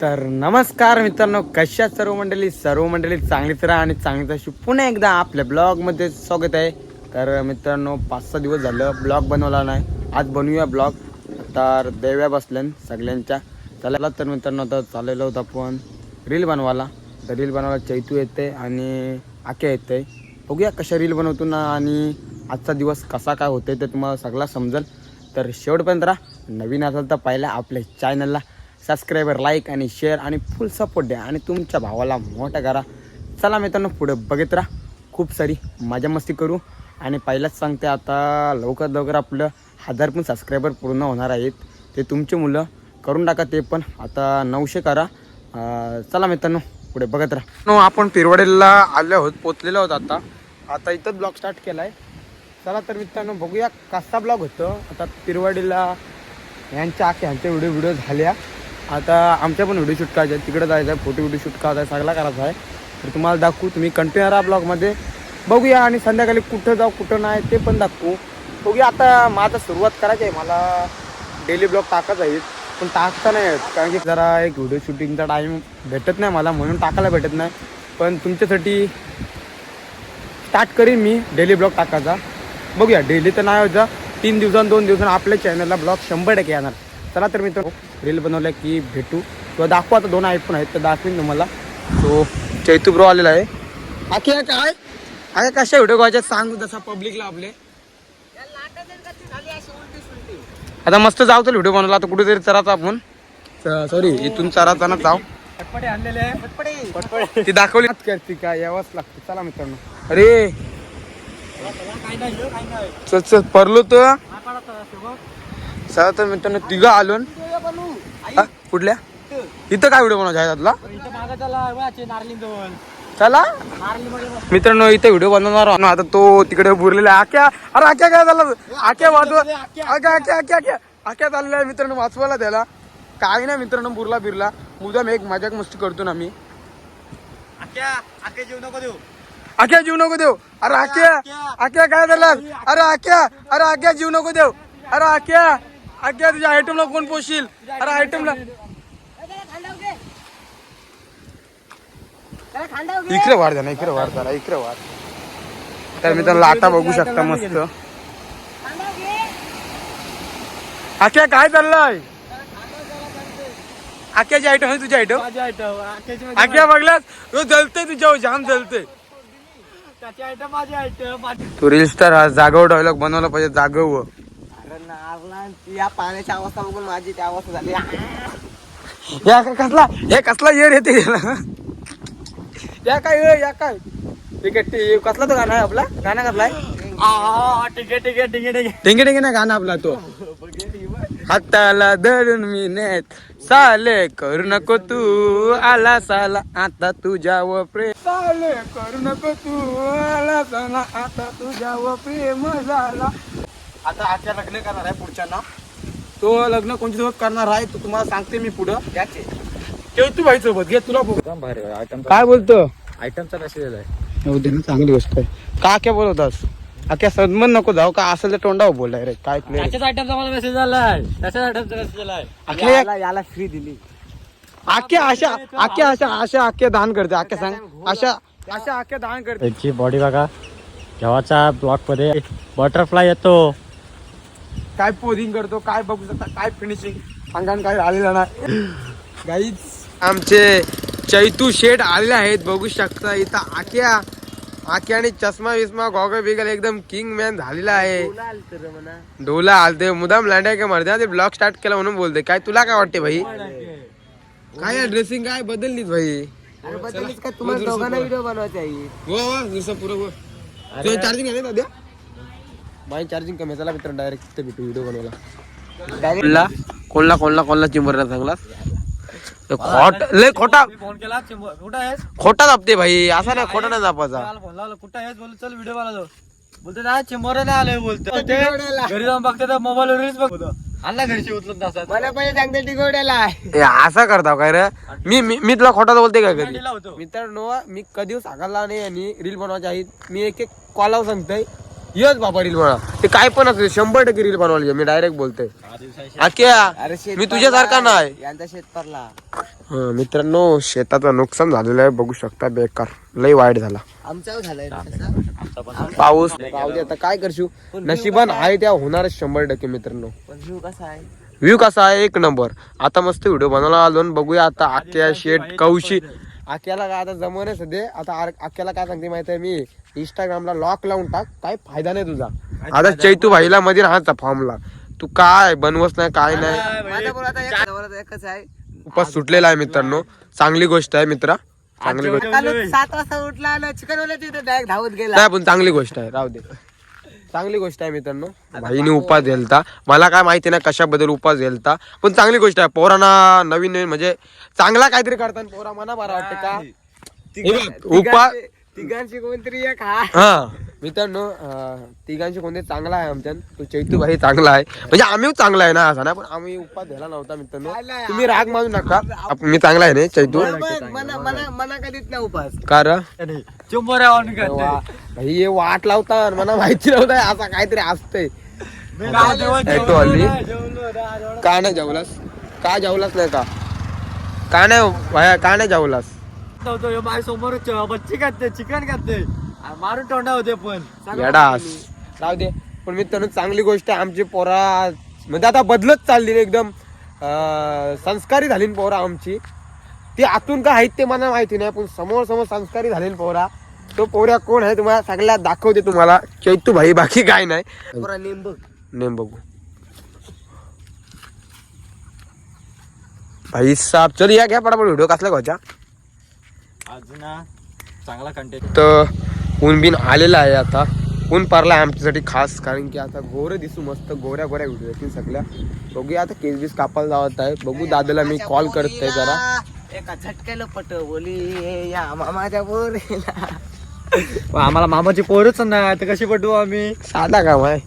तर नमस्कार मित्रांनो कशा सर्व मंडळी? सर्व मंडळी चांगलीच राहा आणि चांगलीच अशी पुन्हा एकदा आपल्या ब्लॉगमध्ये स्वागत आहे. तर मित्रांनो पाच सहा दिवस झालं ब्लॉग बनवला नाही. आज बनवूया ब्लॉग. तर देव्या बसल्यान सगळ्यांच्या. चला तर मित्रांनो आता चाललेलो होतो आपण रील बनवायला. तर रील बनवायला चैतू येते आणि आक्या येते. बघूया कशा रील बनवतो ना आणि आजचा दिवस कसा काय होते ते तुम्हाला सगळा समजेल. तर शेवटपर्यंत राहा. नवीन असेल तर पहिला आपल्या चॅनलला सबस्क्राईबर लाईक आणि शेअर आणि फुल सपोर्ट द्या आणि तुमच्या भावाला मोठा करा. चला मित्रांनो पुढे बघत राहा. खूप सारी मजा मस्ती करू. आणि पहिलाच सांगते आता लवकर लवकर आपलं हजार पण सबस्क्रायबर पूर्ण होणार आहेत. ते तुमचे मुलं करून टाका ते पण. आता नऊशे करा. चला मित्रांनो पुढे बघत राहा. नो आपण पिरवडेला आलो आहोत पोचलेलो आहोत आता. आता इथंच ब्लॉग स्टार्ट केला आहे चला तर मित्रांनो बघूया कसा ब्लॉग होतं. आता पिरवडीला यांच्या आख्या ह्यांच्या व्हिडिओ व्हिडिओ झाल्या. आता आमच्या पण व्हिडिओ शूट करायचे तिकडे जायचं आहे फोटो व्हिडिओ शूट करायचा आहे सगळा करायचा आहे. तर तुम्हाला दाखवू तुम्ही कंटिन्यू राहा ब्लॉगमध्ये बघूया आणि संध्याकाळी कुठं जाऊ कुठं नाही ते पण दाखवू. बघूया आता माझा सुरुवात करायची आहे. मला डेली ब्लॉग टाकायचा आहे. पण टाकता नाही येत कारण की जरा एक व्हिडिओ शूटिंगचा टाईम भेटत नाही मला म्हणून टाकायला भेटत नाही. पण तुमच्यासाठी स्टार्ट करीन मी डेली ब्लॉग टाकायचा. बघूया डेली तर नाही होता तीन दिवसां दोन दिवसांनी आपल्या चॅनलला ब्लॉग शंभर टक्के येणार. चला तर मी रील बनवल्या की भेटू. किंवा दाखवू आता दोन आयफोन आहेत तर दाखवीन तुम्हाला. तो चैतू ब्रो आलेला आहे. आखी आहे काय आहे कशा व्हिडिओ करायच्या सांग जसा पब्लिकला आपले. आता मस्त जाऊ तर व्हिडिओ बनवला आता कुठेतरी चराचा आपण. सॉरी इथून चराचाना जाऊ. पटपटे आणलेले पटपटे ती दाखवली. करते का? यावंच लागते. चला मित्रांनो. अरे. काय काय चल चल परलो हा तर, चला तर मित्रांनो तिघं आलो हा, कुठल्या? इथं काय व्हिडिओ बनवायचा दोन चला. मित्रांनो इथे व्हिडिओ बनवणार आहोत. आता तो तिकडे बुरलेला. आक्या अरे आक्या काय झालं? आक्या वाचवा आक्या आक्या आक्या आक्या आक्या चाललेला आहे मित्रांनो वाचवायला त्याला. काही नाही मित्रांनो बुरला बिरला. मुद्दाम एक मजाक मस्ती करतो ना मी. आक्या जेवू नको देऊ. आक्या जीव नको देऊ. अरे आक्या आक्या काय झालं? अरे आक्या अरे आक्या जीव नको देऊ. अरे आक्या आक्या तुझ्या आयटमला कोण पोशील? अरे आयटमला इकडे वाढ द्या ना इकडे वाढ जरा इकडे वाढ. तर मी त्याला लाटा बघू शकता मस्त. आक्या काय चाललंय? आक्याची आयटम आहे तुझी आयटम आक्या बघलास? तो जलते तुझ्या जाम जलते त्याची आयटम माझी आयटम माझी तू रील स्टार हा जागव डायलॉग बनवला पाहिजे जागव. नारला या पाण्याची अवस्था बघून माझी ती अवस्था झाली. या काय कसला हे कसला येर येते? या काय या काय? ठीक कसला तो गाणं आहे आपला? गाणं कसला ठीक आहे टिंगे टिंगे ना गाणं आपला तो. हाताला धरून मी नेत साले करू नको तू आला साला आता तुझ्यावर प्रेम. साले करू नको तू आला साला आता तुझ्यावर प्रेम झाला. आता आजच्या लग्न करणार आहे पुढच्या ना तो लग्न कोणत्या सोबत करणार आहे तो तुम्हाला सांगते मी पुढं. त्याचे ठेव तू भाई सोबत घे तुला बघ. काय बोलतो? आयटमचा मेसेज आलाय. ना चांगली गोष्ट आहे. का क्या बोलवतास? अख्या सदमन नको जाऊ का असेल तर तोंडावर बोललाय रे काय प्लेअर त्याच्याच आयटमचा मला मेसेज आलाय. त्याच्याच आयटमचा मेसेज आलाय. याला याला फ्री दिली. आख्या अशा आख्या अशा अशा आख्या दान करते आख्या सांग. अशा अशा आख्या दान करते. त्याची बॉडी बघा. जेव्हाचा ब्लॉकमध्ये बटरफ्लाय येतो काय पोजिंग करतो काय बघू शकता काय फिनिशिंग अंगान काय आलेलं नाही. गाईच आमचे चैतू शेड आलेले आहेत बघू शकता इथं आख्या आख्या आणि चष्मा विस्मा गॉगल बिगल एकदम किंग मॅन झालेला आहे. डोला आलते मुदाम लांड्या का मरते? ते ब्लॉग स्टार्ट केला म्हणून बोलते. काय तुला काय वाटते भाई? काय ड्रेसिंग काय बदललीच भाई? तुम्हाला दोघांना व्हिडिओ बनवायचे आहे. हो दिवसा पुरं चार्जिंग आहे ना द्या माझी चार्जिंग कमी. चला मित्र डायरेक्ट तिथे भेटू व्हिडिओ बनवला कोणला कोणला कोणला कोणला चिंबरला चांगला खोट लय खोटा. फोन केला चिंब- कुठं आहेस? खोटा दाबते भाई असा नाही खोटा नाही फोन लावला. कुठं आहेस? बोल चल व्हिडिओ बनवतो. बोलतो ना चिंबोऱ्याला आलोय बोलतो. ते घरी जाऊन बघते तर मोबाईल रील्स बघतो. आणला घरची उचलून तसाच मला पहिले सांगते टिकवड्याला ए, असा करता काय रे? मी मी मी तुला खोटा बोलते का कधी मित्रांनो मी कधी सांगायला नाही आणि रील बनवायची आहे मी एक एक कॉलावर सांगतोय. यच बाबा रील म्हणा ते काय पण असू दे, शंभर टक्के रील बनवायला मी डायरेक्ट बोलतोय. आख्या मी तुझ्यासारखा नाही. यांचा शेत पडला. हं, मित्रांनो शेताचं नुकसान झालेलं आहे बघू शकता बेकार. लय वाईट झाला. आमचा झालाय पाऊस पाऊस आता काय करशू नशिबान आहे? त्या होणारच शंभर टक्के मित्रांनो. पण कसा आहे? व्ह्यू कसा आहे? एक नंबर. आता मस्त व्हिडिओ बनवला आलो आणि बघूया आता आख्या शेट कौशी आख्याला काय आता जमवणे सध्या? आता आर- आख्याला काय सांगते माहिती आहे मी? इंस्टाग्रामला लॉक लावून टाक. काय फायदा नाही तुझा. आता चैतू भाईला मध्ये राहायचा फॉर्मला तू काय बनवस नाही काय नाही? माझ्या बरोबर आता एक- बरोबर एकच आहे. उपास सुटलेला आहे मित्रांनो. चांगली गोष्ट आहे मित्रा. चांगली गोष्ट. काल सात वाजता उठला चिकन वाला तिथे डायरेक्ट धावत गेला. नाही पण चांगली गोष्ट आहे. राहू दे. चांगली गोष्ट आहे मित्रांनो. भाईने उपास झेलता. मला काय माहिती नाही कशाबद्दल उपास झेलता. पण चांगली गोष्ट आहे पोरांना नवीन नवीन म्हणजे चांगला काहीतरी करताना पोरा मना बरं वाटते का? हे बघ, उपास तिघांची कोणतरी एक हा. हा. मित्रांनो तिघांशी कोणते चांगला आहे आमच्या तो चैतू भाई चांगला आहे. म्हणजे आम्ही चांगला आहे ना असा नाही पण आम्ही उपास घ्यायला नव्हता मित्रांनो. तुम्ही राग मानू नका. मी चांगला आहे ना चैतू मना मना मना कधीच नाही उपास कार हे वाट लावता मला माहिती नव्हतं असं काहीतरी असतंय. टॅटू आली का नाही जेवलास? का जेवलास नाही का? का नाही भाया का नाही जेवलास? माझ्या समोरच बच्ची खाते चिकन खाते. मारून तोंडा होते पण. येडास राहू दे. पण मित्रांनो चांगली गोष्ट आहे. आमची पोरा म्हणजे आता बदलत चालली रे एकदम. अं, संस्कारी झाली ना पोरा आमची. ती आतून का आहेत ते मला माहिती नाही पण समोर समोर संस्कारी झाली ना पोरा. तो पोऱ्या कोण आहे तुम्हाला सगळ्या दाखवते तुम्हाला. चैतू भाई बाकी काय नाही. पुरा निंबू नेम बघू. भाई साहब चल या घ्या पटापट व्हिडिओ कसला घ्यायचा अजून चांगला कंटेंट तर ऊन बिन आलेला आहे आता. ऊन पारला आहे आमच्यासाठी खास कारण की आता गोरे दिसू मस्त गोऱ्या गोऱ्या व्हिडिओ येतील सगळ्या. बघूया आता केस बीस कापायला जावत आहे. बघू दादाला मी कॉल करते जरा. एका झटक्याला पट बोली या मामाच्या पोरीला. आम्हाला मामाची पोरच नाही तर कशी पटवू आम्ही? साधा काम आहे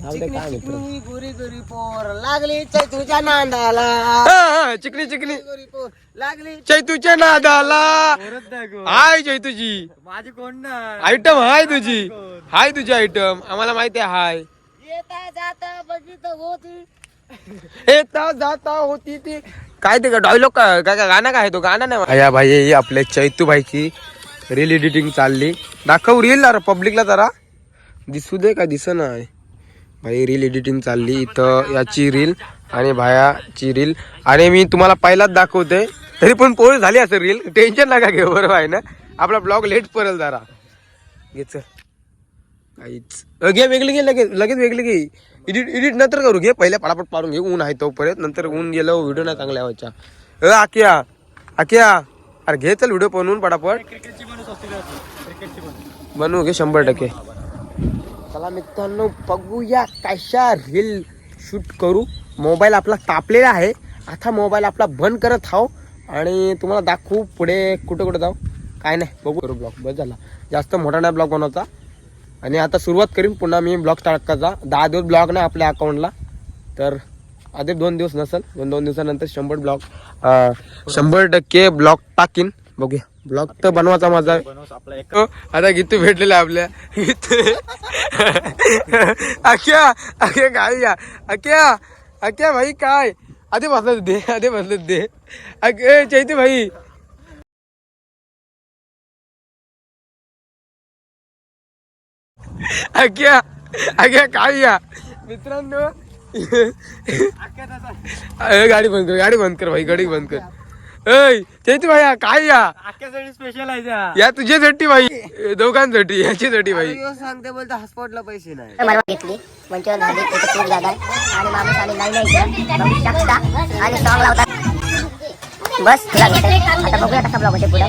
चिकनी चिकनी गोरी गोरी पोर लागली चैतूच्या नांदाला. हा, हा, चिकनी चिकनी. गोरी पोर लागली. चैतूच्या नादाला. पोरच नाही गो. हाय चैतूची माझी कोण नाही आयटम हाय तुझी. हाय तुझी आयटम आम्हाला माहिती आहे हाय. येता जाता बघित होती. येता जाता होती ती. काय ते डायलॉग काय काय गाणं काय आहे तो? गाणं नाही या भाई ही आपल्या चैतू भाईची रील एडिटिंग चालली. दाखव रील पब्लिकला जरा. दिसू दे का दिस नाही भाई रील एडिटिंग चालली इथं याची रील आणि भायाची रील आणि मी तुम्हाला पहिलाच दाखवते तरी पण पोळ झाली असं रील टेन्शन नका घेऊ बरोबर आहे ना. आपला ब्लॉग लेट पडेल जरा. घे चल. काहीच. घे वेगळी घे लगेच लगेच वेगळी घे. एडिट एडिट नंतर करू घे. पहिल्या पडापट पाडून घे ऊन आहे तोपर्यंत. नंतर ऊन गेलं व्हिडिओ नाही चांगल्या व्हायच्या. अ आकिया आकिया. अरे घे चल व्हिडिओ बनवून पटापट. पण बनवू घे शंभर टक्के. चला मित्रांनो बघूया कशा रील शूट करू. मोबाईल आपला तापलेला आहे. आता मोबाईल आपला बंद करत आहो. आणि तुम्हाला दाखवू पुढे कुठं कुठं जाऊ. काय नाही बघू करू ब्लॉग बस झाला. जास्त मोठा नाही ब्लॉग बनवता आणि आता सुरुवात करीन. पुन्हा मी ब्लॉग स्टार्ट करता. दहा दिवस ब्लॉग नाही आपल्या अकाउंटला तर आधी दोन दिवस नसेल. दोन दोन दिवसानंतर शंभर ब्लॉग शंभर टक्के ब्लॉग टाकीन. बघूया. ब्लॉग तर बनवायचा माझा. आता गीतू भेटलेला आपल्या. गीतू. अख्या अख्या काय या अख्या अख्या भाई काय? आधी बसलं दे आधी बसलं दे. अगे चैती भाई. अख्या अख्या काय या? मित्रांनो. गाडी बंद कर गाडी बंद कर भाई गाडी बंद कर. ऐ चैती भाई काय या? स्पेशल आहे त्या. या तुझ्यासाठी भाई. दोघांसाठी याच्यासाठी भाई. सांगते बोलतो हॉटस्पॉटला पैसे नाही. मला घेतली मंचुरियन झाली त्याचं खूप झालं आणि माणूस आणि नाही नाही इकडं. बघू शकता. आणि सॉंग लावतात बस तुला भेटेल. आता बघूया कसा ब्लॉग होते पुढे.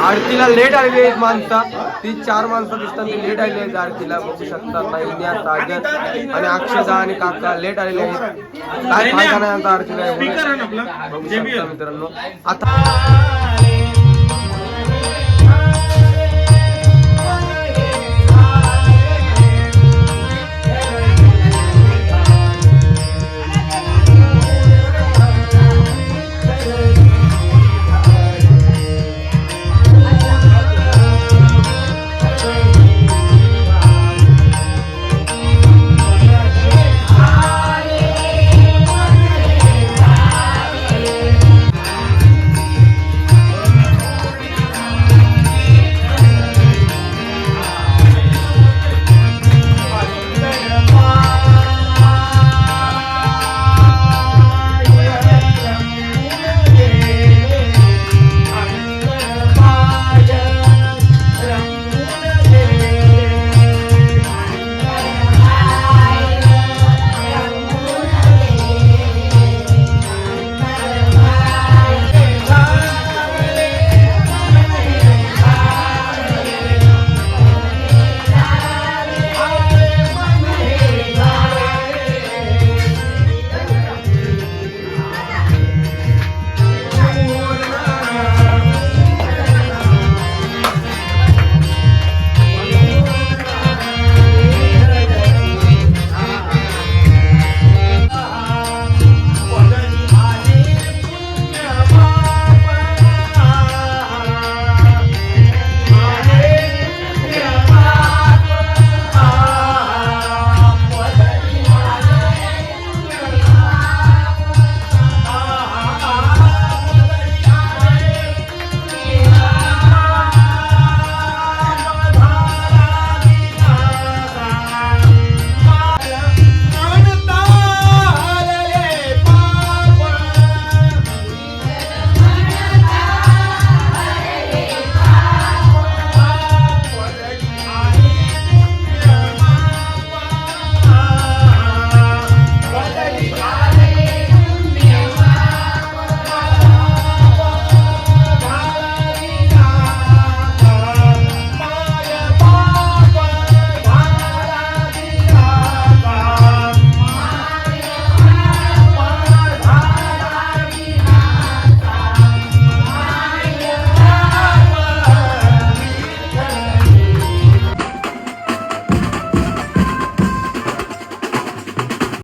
आरतीला लेट आलेली आहेत माणसं. ती चार माणसं दिसतात ती लेट आलेली आहेत आरतीला. बघू शकता नैन्या सागर आणि अक्षदा आणि काका लेट आलेले आहेत. काय फायदा नाही आता आरतीला बघू शकता मित्रांनो. आता